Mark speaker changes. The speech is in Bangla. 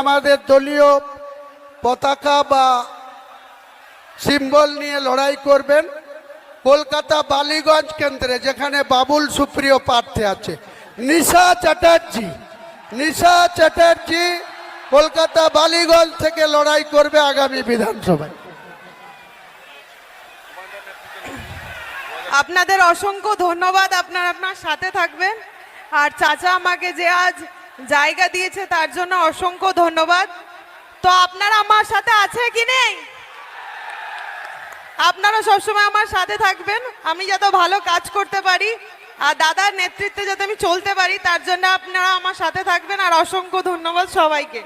Speaker 1: আমাদের দলীয় পতাকা বা সিম্বল নিয়ে লড়াই করবেন কলকাতা বালিগঞ্জ কেন্দ্রে, যেখানে বাবুল সুপ্রিয় প্রার্থী আছে। নিশা চ্যাটার্জি নিশা চ্যাটার্জি কলকাতা বালিগঞ্জ থেকে লড়াই করবে আগামী বিধানসভায়।
Speaker 2: আপনাদের অসংখ্য ধন্যবাদ, আপনার আপনার সাথে থাকবেন। আর চাচা আমাকে যে আজ জায়গা দিয়েছে, তার জন্য অসংখ্য ধন্যবাদ। তো আপনারা আমার সাথে আছে কি নেই? আপনারা সবসময় আমার সাথে থাকবেন, আমি যাতে ভালো কাজ করতে পারি, আর দাদার নেতৃত্বে যাতে আমি চলতে পারি, তার জন্য আপনারা আমার সাথে থাকবেন, আর অসংখ্য ধন্যবাদ সবাইকে।